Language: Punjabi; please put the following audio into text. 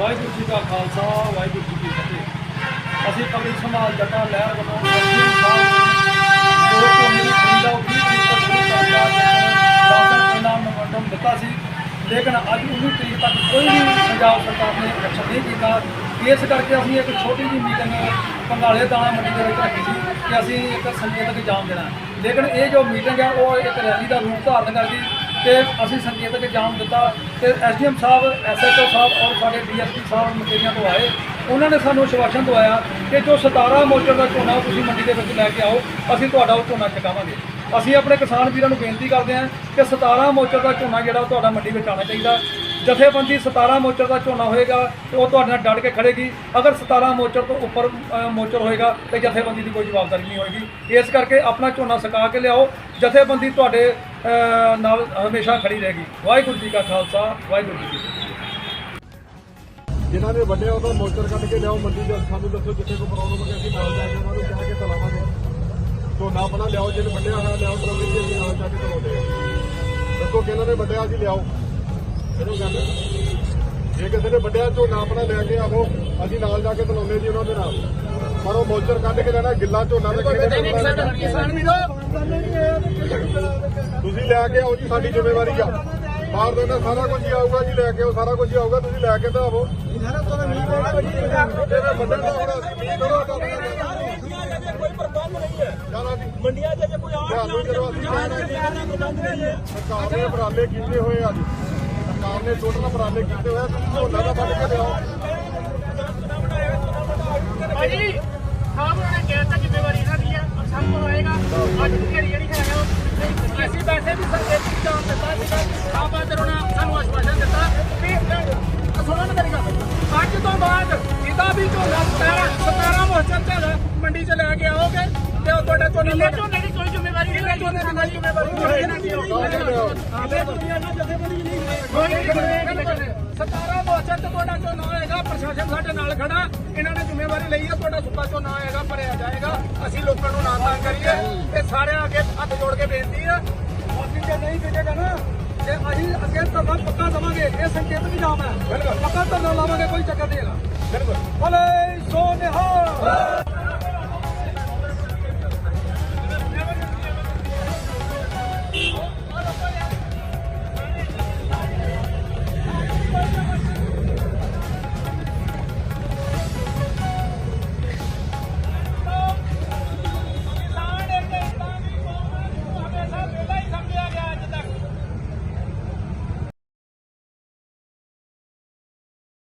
ਵਾਹਿਗੁਰੂ ਜੀ ਕਾ ਖਾਲਸਾ, ਵਾਹਿਗੁਰੂ ਜੀ ਕੀ ਫਤਿਹ। ਅਸੀਂ ਕਬਰੀ ਸੰਭਾਲ ਜੱਟਾ ਲਹਿਰ ਵੱਲੋਂ ਐਸਡੀਐਮ ਸਾਹਿਬ ਜੋ ਝੋਨੇ ਦੀ ਖਰੀਦ ਆ ਉਹ 20 ਤਰੀਕ ਤੋਂ ਸ਼ੁਰੂ ਕਰ ਲਿਆ ਦਸ ਦਿਨ ਮੈਮੋਰੰਡਮ ਦਿੱਤਾ ਸੀ। ਲੇਕਿਨ ਅੱਜ 19 ਤਰੀਕ ਤੱਕ ਕੋਈ ਵੀ ਪੰਜਾਬ ਸਰਕਾਰ ਨੇ ਐਕਸ਼ਨ ਨਹੀਂ ਕੀਤਾ। ਇਸ ਕਰਕੇ ਅਸੀਂ ਇੱਕ ਛੋਟੀ ਜਿਹੀ ਮੀਟਿੰਗ ਪੰਗਾਲੇ ਦਾਣਾ ਮੰਡੀ ਦੇ ਵਿੱਚ ਰੱਖੀ ਸੀ ਕਿ ਅਸੀਂ ਇੱਕ ਸੰਕੇਤਕ ਜਾਮ ਦੇਣਾ ਲੇਕਿਨ ਇਹ ਜੋ ਮੀਟਿੰਗ ਹੈ, ਉਹ ਇੱਕ ਰੈਲੀ ਦਾ ਰੂਪ ਧਾਰਨ ਕਰਦੀ ਤੇ ਅਸੀਂ ਸੰਕੇਤਕ ਜਾਮ ਦਿੱਤਾ ਤੇ ਐਸਡੀਐਮ ਸਾਹਿਬ ਐਸਐਚਓ ਸਾਹਿਬ ਔਰ ਸਾਡੇ ਡੀਐਸਪੀ ਸਾਹਿਬ ਮਕੇਰੀਆਂ ਤੋਂ ਆਏ। ਉਹਨਾਂ ਨੇ ਸਾਨੂੰ ਆਸ਼ਵਾਸਨ ਦਵਾਇਆ ਕਿ ਜੋ 17 ਮੋਟਰ ਦਾ ਝੋਨਾ ਤੁਸੀਂ ਮੰਡੀ ਦੇ ਵਿੱਚ ਲੈ ਕੇ ਆਓ, ਅਸੀਂ ਤੁਹਾਡਾ ਉਹ ਝੋਨਾ ਚੁਕਾਵਾਂਗੇ। ਅਸੀਂ ਆਪਣੇ ਕਿਸਾਨ ਵੀਰਾਂ ਨੂੰ ਬੇਨਤੀ ਕਰਦੇ ਹਾਂ ਕਿ 17 ਮੋਚਰ ਦਾ ਝੋਨਾ ਜਿਹੜਾ ਉਹ ਤੁਹਾਡਾ ਮੰਡੀ ਵਿੱਚ ਆਉਣਾ ਚਾਹੀਦਾ। ਜਥੇਬੰਦੀ 17 ਮੋਚਰ ਦਾ ਝੋਨਾ ਹੋਏਗਾ ਤੇ ਉਹ ਤੁਹਾਡੇ ਨਾਲ ਡਟ ਕੇ ਖੜੇਗੀ। ਅਗਰ 17 ਮੋਚਰ ਤੋਂ ਉੱਪਰ ਮੋਚਰ ਹੋਏਗਾ ਤੇ ਜਥੇਬੰਦੀ ਦੀ ਕੋਈ ਜਵਾਬਦਾਰੀ ਨਹੀਂ ਹੋਏਗੀ। ਇਸ ਕਰਕੇ ਆਪਣਾ ਝੋਨਾ ਸੁਕਾ ਕੇ ਲਿਆਓ। ਜਥੇਬੰਦੀ ਤੁਹਾਡੇ ਨਾਲ ਹਮੇਸ਼ਾ ਖੜੀ ਰਹੇਗੀ। ਵਾਹਿਗੁਰੂ ਜੀ ਕਾ ਖਾਲਸਾ, ਵਾਹਿਗੁਰੂ ਜੀ ਕੀ ਜਿਨ੍ਹਾਂ ਨੇ ਵੱਡੇ ਉਹਦਾ ਮੋਚਰ ਕੱਢ ਕੇ ਲਿਆਓ, ਮੰਡੀ ਦੇ ਸਾਨੂੰ ਦੱਸੋ ਜਿੱਥੇ ਕੋਈ ਪ੍ਰੋਬਲਮ ਹੈ ਅਸੀਂ ਨਾਲ ਜਾ ਕੇ ਉਹਨਾਂ ਨੂੰ ਕਹਿ ਕੇ ਤਲਾਵਾਂਗੇ। ਝੋਨਾ ਆਪਣਾ ਲਿਆਓ ਜਿਹਨੇ ਵੱਡਿਆ ਹੋਇਆ ਲਿਆਓ ਟਰੋਲੀ ਤੇ ਅਸੀਂ ਨਾਲ ਜਾ ਕੇ ਤਲਾਉਂਦੇ ਹਾਂ ਦੱਸੋ ਕਿ ਇਹਨਾਂ ਨੇ ਵੱਡਿਆ ਜੀ ਲਿਆਓ ਇਹਨੂੰ ਗੱਲ ਜੇ ਕਿਸੇ ਨੇ ਵੱਡਿਆ ਝੋਨਾ ਆਪਣਾ ਲੈ ਕੇ ਆਵੋ ਅਸੀਂ ਨਾਲ ਜਾ ਕੇ ਤਲਾਉਂਦੇ ਜੀ ਉਹਨਾਂ ਦੇ ਨਾਲ ਪਰ ਉਹ ਮੋਚਰ ਕੱਢ ਕੇ ਲੈਣਾ ਗਿੱਲਾ ਝੋਨਾ ਤੇ ਕਿਹੜੇ ਤੁਸੀਂ ਲੈ ਕੇ ਆਓ ਜੀ ਸਾਡੀ ਜ਼ਿੰਮੇਵਾਰੀ ਆ ਬਾਹਰ ਦੇ ਸਾਰਾ ਕੁਝ ਹੀ ਆਊਗਾ ਜੀ ਲੈ ਕੇ ਆਓ ਸਾਰਾ ਕੁਝ ਹੀ ਆਊਗਾ ਤੁਸੀਂ ਲੈ ਕੇ ਤਾਂ ਆਵੋ ਜਿਵੇਂ ਵੱਡੇ ਦਾ ਹੁਣ ਅਸੀਂ ਮੀਂਹ ਕਰੋ ਤਾਂ ਕੋਈ ਪ੍ਰਬੰਧ ਨਹੀਂ ਹੈ ਚਲੋ ਜੀ ਮੰਡੀਆਂ 'ਚ ਜੇ ਕੋਈ ਆਉਣ ਤੁਹਾਨੂੰ ਜਦੋਂ ਅਸੀਂ ਕਹਿਣਾ ਪ੍ਰਬੰਧ ਨਹੀਂ ਹੈ ਸਰਕਾਰ ਨੇ ਉਪਰਾਲੇ ਕੀਤੇ ਹੋਏ ਆ ਜੀ। ਸਰਕਾਰ ਨੇ ਟੋਟਲ ਉਪਰਾਲੇ ਕੀਤੇ ਹੋਏ ਆ ਤੁਸੀਂ ਝੋਨਾ ਦਾ ਵੱਢ ਕੇ ਲਿਆਓ। ਭਾਜੀ ਸਾਹਿਬ ਉਹਨਾਂ ਨੇ ਕਹਿਤਾ ਜ਼ਿੰਮੇਵਾਰੀ ਇਹਨਾਂ ਦੀ ਹੈ ਔਰ ਸਭ ਕੋਲ ਆਏਗਾ ਅੱਜ ਦੀ ਜਿਹੜੀ ਜਿਹੜੀ ਹੈ ਉਹ ਅਸੀਂ ਵੈਸੇ ਵੀ ਸਾਡੇ ਚਾਂ ਦਿੱਤਾ ਸੀਗਾ ਸਾਹਿਬ ਆਦਰ ਉਹਨਾਂ ਸਾਨੂੰ ਆਸ਼ਵਾਸਨ ਦਿੱਤਾ। ਵੀ ਅਹ, ਸੁਣੋ ਨਾ ਮੇਰੀ ਗੱਲ। ਅੱਜ ਤੋਂ ਬਾਅਦ ਇਹਦਾ ਵੀ ਝੋਨਾ 17 17 ਮੋਚਰ ਤੇ ਮੰਡੀ 'ਚ ਲੈ ਕੇ ਆਓਗੇ ਤੇ ਉਹ ਤੁਹਾਡਾ ਝੋਨਾ ਲੈ ਝੋਨੇ ਦੀ ਕੋਈ ਜ਼ਿੰਮੇਵਾਰੀ ਨਹੀਂ ਝੋਨੇ ਦੀ ਕੋਈ ਜ਼ਿੰਮੇਵਾਰੀ ਨਹੀਂ ਆਪੇ ਦੁਨੀਆ ਨਾਲ ਜਥੇਬੰਦੀ ਨਹੀਂ ਕੋਈ 17 ਮੋਚਰ ਤੇ ਤੁਹਾਡਾ ਝੋਨਾ ਹੋਏਗਾ ਪ੍ਰਸ਼ਾਸਨ ਸਾਡੇ ਨਾਲ ਖੜਾ। ਇਹਨਾਂ ਨੇ ਜ਼ਿੰਮੇਵਾਰੀ ਲਈ ਹੈ ਤੁਹਾਡਾ ਸੁੱਕਾ ਝੋਨਾ ਆਏਗਾ ਭਰਿਆ ਜਾਏਗਾ। ਅਸੀਂ ਲੋਕਾਂ ਨੂੰ ਨਾ ਤੰਗ ਕਰੀਏ ਤੇ ਸਾਰਿਆਂ ਅੱਗੇ ਹੱਥ ਜੋੜ ਕੇ ਬੇਨਤੀ ਹੈ। ਅਸੀਂ ਜੇ ਨਹੀਂ ਵਿਕੇਗਾ ਨਾ ਤੇ ਅਸੀਂ ਅੱਗੇ ਧਰਨਾ ਪੱਕਾ ਦਵਾਂਗੇ। ਇਹ ਸੰਕੇਤ ਵੀ ਜਾਮ ਹੈ। ਪੱਕਾ ਧਰਨਾ ਲਾਵਾਂਗੇ ਕੋਈ ਚੱਕਰ ਨਹੀਂ ਹੈਗਾ। ਬਿਲਕੁਲ। ਭਲੇ ਸੋ ਨਿਹਾਲ